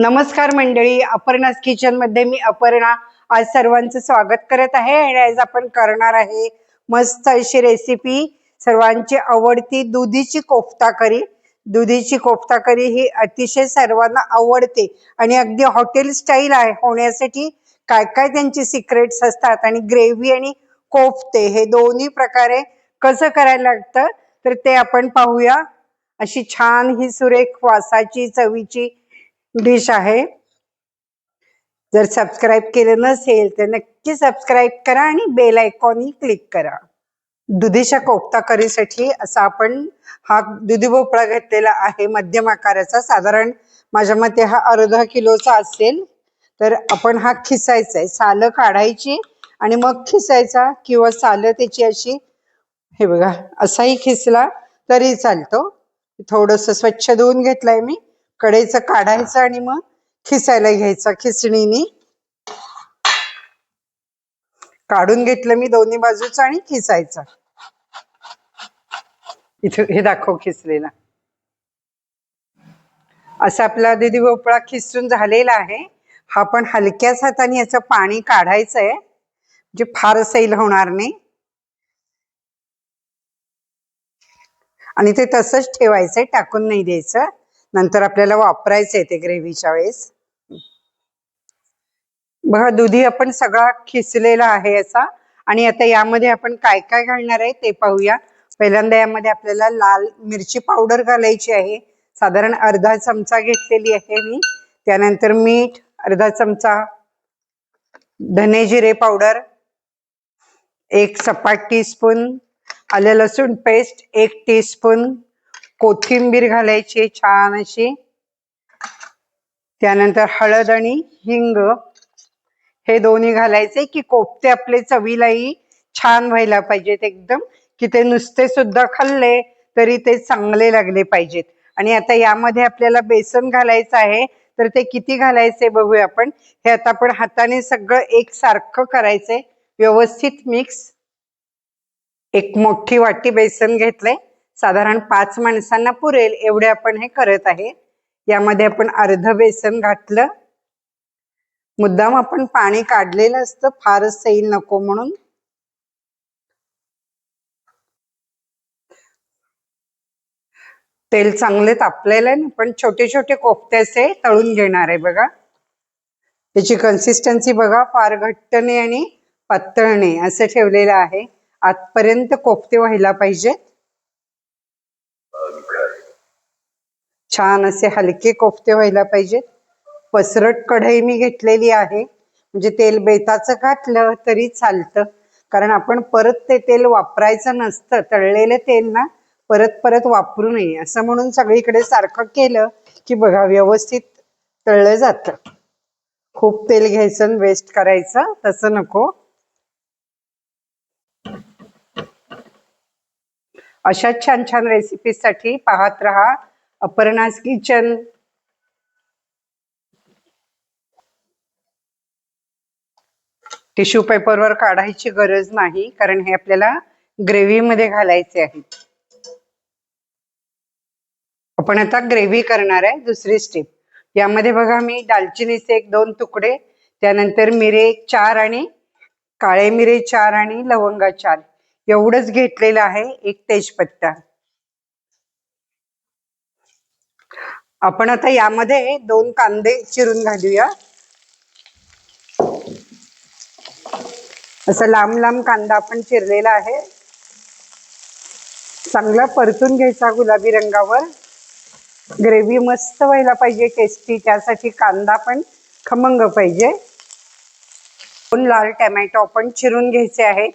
नमस्कार मंडळी अपर्णास किचनमध्ये मी अपर्णा. आज सर्वांचं स्वागत करत आहे आणि आज आपण करणार आहे मस्त अशी रेसिपी सर्वांची आवडती दुधीची कोफ्ता करी दुधीची कोफ्ता करी ही अतिशय सर्वांना आवडते आणि अगदी हॉटेल स्टाईल आहे. होण्यासाठी काय काय त्यांची सिक्रेट्स असतात आणि ग्रेव्ही आणि कोफ्ते हे दोन्ही प्रकारे कसं करायला लागतं तर ते आपण पाहूया. अशी छान ही सुरेख वासाची चवीची डिश आहे. जर सबस्क्राईब केलं नसेल तर नक्की सबस्क्राईब करा आणि बेल आयकॉनही क्लिक करा. दुधीच्या कोफ्ता करीसाठी असा आपण हा दुधी भोपळा घेतलेला आहे मध्यम आकाराचा. साधारण माझ्या मते हा अर्धा किलोचा असेल तर आपण हा खिसायचा आहे. सालं काढायची आणि मग खिसायचा किंवा सालं त्याची अशी हे बघा असाही खिसला तरी चालतो. थोडस स्वच्छ धुवून घेतलंय मी. कढईचं काढायचं आणि मग खिसायला घ्यायचं खिसणीनी. काढून घेतलं मी दोन्ही बाजूचा आणि खिसायचं. इथं हे दाखव खिसलेला. असा आपला दिदी भोपळा खिसून झालेला आहे. हा पण हलक्याच हाताने याचं पाणी काढायचं आहे म्हणजे फार सैल होणार नाही. आणि ते तसंच ठेवायचंय टाकून नाही द्यायचं. नंतर आपल्याला वापरायचंय ते ग्रेव्हीच्या वेळेस. बघा दुधी आपण सगळा खिसलेला आहे याचा आणि आता यामध्ये आपण काय काय घालणार आहे ते पाहूया. पहिल्यांदा यामध्ये आपल्याला लाल मिरची पावडर घालायची आहे. साधारण अर्धा चमचा घेतलेली आहे मी. त्यानंतर मीठ अर्धा चमचा धने जिरे पावडर एक सपाट टीस्पून आलं लसूण पेस्ट एक टीस्पून कोथिंबीर घालायची छान अशी. त्यानंतर हळद आणि हिंग. हे दोन्ही घालायचे की कोफ्ते आपले चवीलाही छान व्हायला पाहिजेत एकदम. की ते नुसते सुद्धा खाल्ले तरी ते चांगले लागले पाहिजेत. आणि आता यामध्ये आपल्याला बेसन घालायचं आहे तर ते किती घालायचे बघूया आपण. हे आता आपण हाताने सगळं एक सारखं करायचंय. व्यवस्थित मिक्स. एक मोठी वाटी बेसन घेतलंय. साधारण पाच माणसांना पुरेल एवढे आपण हे करत आहे. यामध्ये आपण अर्ध बेसन घातलं. मुद्दाम आपण पाणी काढलेलं असतं फारच सैल नको म्हणून. तेल चांगले तापलेलं आहे ना पण छोटे छोटे कोफ्ते असे तळून घेणार आहे बघा. त्याची कन्सिस्टन्सी बघा फार घट्ट नाही आणि पातळणे असं ठेवलेलं आहे. आतपर्यंत कोफ्ते व्हायला पाहिजेत. छान असे हलके कोफ्ते व्हायला पाहिजेत. पसरट कढई मी घेतलेली आहे. म्हणजे तेल बेताचं घातलं तरी चालतं. कारण आपण परत ते तेल वापरायचं नसतं. तळलेलं तेल ना परत परत वापरू नये. असं म्हणून सगळीकडे सारखं केलं की बघा व्यवस्थित तळलं जातं. खूप तेल घ्यायचं वेस्ट करायचं. तसं नको. अशा छान छान रेसिपीसाठी पाहत रहा. अपर्णास किचन टिश्यू पेपरवर काढायची गरज नाही कारण हे आपल्याला ग्रेव्ही मध्ये घालायचे आहे आपण आता ग्रेव्ही करणार आहे दुसरी स्टेप. यामध्ये बघा मी दालचिनीचे एक दोन तुकडे त्यानंतर मिरे चार आणि काळे मिरे चार आणि लवंगा चार. एवढंच घेतलेलं आहे एक तेजपत्ता. आपण आता यामध्ये दोन कांदे चिरून घालूया. असं लांब लांब कांदा आपण चिरलेला आहे. चांगला परतून घ्यायचा गुलाबी रंगावर. ग्रेव्ही मस्त व्हायला पाहिजे टेस्टी त्यासाठी कांदा पण खमंग पाहिजे. दोन लाल टमॅटो आपण चिरून घ्यायचे आहेत.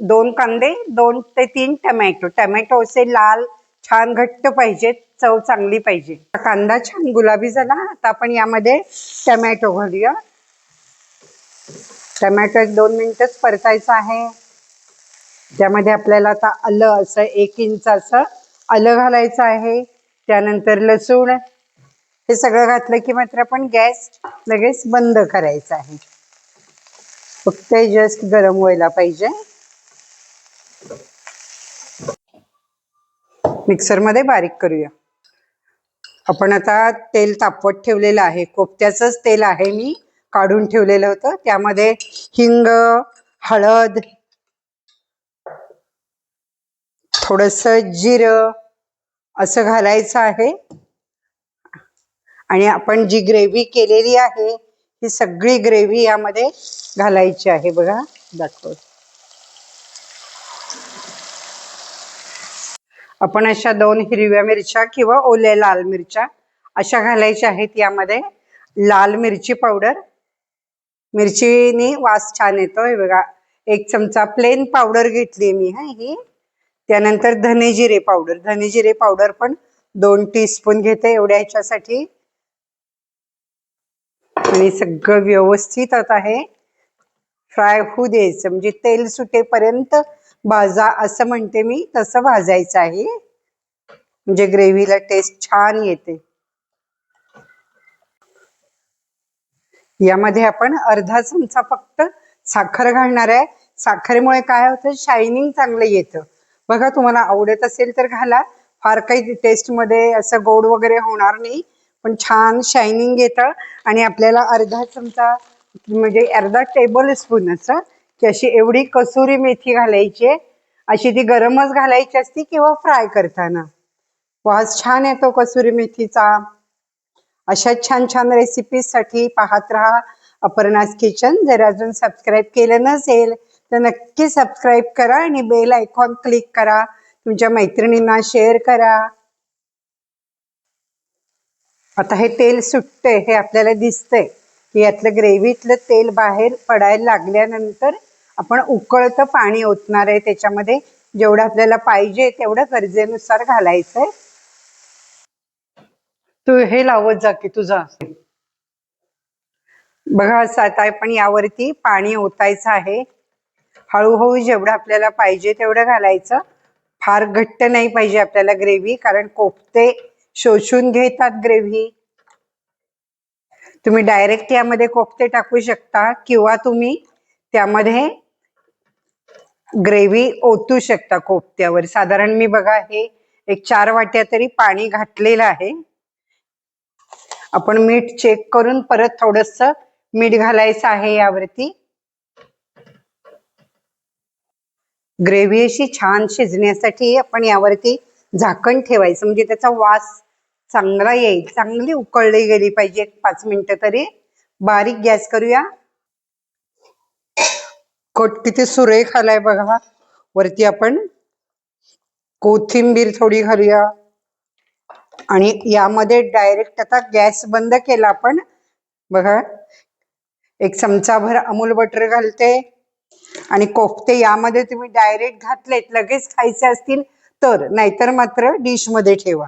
दोन कांदे दोन ते तीन टमॅटो. टमॅटो असे लाल छान घट्ट पाहिजे चव चांगली पाहिजे. कांदा छान गुलाबी झाला. आता आपण यामध्ये टमॅटो घालूया. टमॅटो एक दोन मिनिटच परतायचं आहे. त्यामध्ये आपल्याला आता आलं असं एक इंच असं आलं घालायचं आहे. त्यानंतर लसूण. हे सगळं घातलं की मात्र आपण गॅस लगेच बंद करायचा आहे. फक्त जस्ट गरम व्हायला पाहिजे. मिक्सरमध्ये बारीक करूया. आपण आता तेल तापवत ठेवलेलं आहे. कोफ्त्याचंच तेल आहे मी काढून ठेवलेलं होतं. त्यामध्ये हिंग हळद थोडस जिरं असं घालायचं आहे. आणि आपण जी ग्रेव्ही केलेली आहे ही सगळी ग्रेव्ही यामध्ये घालायची आहे. बघा दाखवतो. आपण अशा दोन हिरव्या मिरच्या किंवा ओल्या लाल मिरच्या अशा घालायच्या आहेत यामध्ये. लाल मिरची पावडर. मिरचीनी वास छान येतो हे बघा. एक चमचा प्लेन पावडर घेतली मी हा ही. त्यानंतर धने जिरे पावडर. धने जिरे पावडर पण दोन टीस्पून घेते एवढ्या ह्याच्यासाठी. आणि सगळं व्यवस्थित आता हे फ्राय होऊ द्यायचं. म्हणजे तेल सुटेपर्यंत भाजा असं म्हणते मी तसं भाजायचं आहे. म्हणजे ग्रेव्हीला टेस्ट छान येते. यामध्ये आपण अर्धा चमचा फक्त साखर घालणार आहे. साखरेमुळे काय होतं? शायनिंग चांगलं येतं. बघा तुम्हाला आवडत असेल तर घाला. फार काही टेस्टमध्ये असं गोड वगैरे होणार नाही. पण छान शायनिंग येतं. आणि आपल्याला अर्धा चमचा म्हणजे अर्धा टेबल स्पून असं की अशी एवढी कसुरी मेथी घालायची अशी ती गरमच घालायची असती किंवा फ्राय करताना. वास छान येतो कसुरी मेथीचा. अशा छान छान रेसिपीजसाठी पाहत राहा अपर्णास किचन जर अजून सबस्क्राईब केलं नसेल तर नक्की सबस्क्राईब करा आणि बेल आयकॉन क्लिक करा. तुमच्या मैत्रिणींना शेअर करा. आता हे तेल सुटतंय हे आपल्याला दिसतंय. यातलं ग्रेव्हीतलं तेल बाहेर पडायला लागल्यानंतर आपण उकळतं पाणी ओतणार आहे त्याच्यामध्ये. जेवढं आपल्याला पाहिजे तेवढं गरजेनुसार घालायचंय. तू हे लावत जा की तुझा. बघा असं आता आपण यावरती पाणी ओतायचं आहे. हळूहळू जेवढं आपल्याला पाहिजे तेवढं घालायचं. फार घट्ट नाही पाहिजे आपल्याला ग्रेव्ही कारण कोफते शोषून घेतात ग्रेव्ही. तुम्ही डायरेक्ट यामध्ये कोफ्ते टाकू शकता किंवा तुम्ही त्यामध्ये ग्रेव्ही ओतू शकता कोफ्त्यावर. साधारण मी बघा हे एक चार वाट्या तरी पाणी घातलेलं आहे. आपण मीठ चेक करून परत थोडस मीठ घालायचं आहे यावरती. ग्रेव्ही अशी छान शिजण्यासाठी आपण यावरती झाकण ठेवायचं. म्हणजे त्याचा वास चांगला येईल. चांगली उकळली गेली पाहिजे. एक पाच मिनिटं तरी. बारीक गॅस करूया. कट किती सुरेख आलाय बघा. वरती आपण कोथिंबीर थोडी घालूया. आणि यामध्ये डायरेक्ट आता गॅस बंद केला आपण. बघा. एक चमचाभर अमूल बटर घालते. आणि कोफ्ते यामध्ये तुम्ही डायरेक्ट घातलेत. लगेच खायचे असतील तर. नाहीतर मात्र डिशमध्ये ठेवा.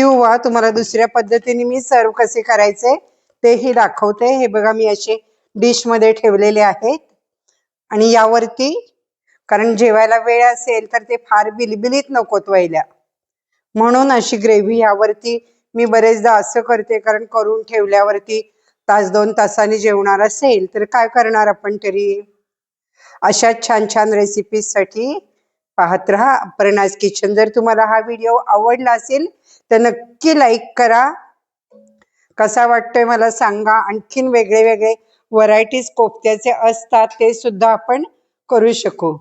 किंवा तुम्हाला दुसऱ्या पद्धतीने मी सर्व कसे करायचे तेही दाखवते. हे बघा मी असे डिशमध्ये ठेवलेले आहेत. आणि यावरती कारण जेवायला वेळ असेल तर ते फार बिलबिलीत नकोत व्हायला म्हणून अशी ग्रेव्ही यावरती मी बरेचदा असं करते कारण करून ठेवल्यावरती तास दोन तासाने जेवणार असेल तर काय करणार आपण तरी? अशा छान छान रेसिपीजसाठी पाहत राहा. अपर्णाज किचन जर तुम्हाला हा व्हिडिओ आवडला असेल तर नक्की लाईक करा. कसा वाटतोय मला सांगा. आणखीन वेगळे वेगळे व्हरायटीज कोफ्त्याचे असतात ते सुद्धा आपण करू शकू.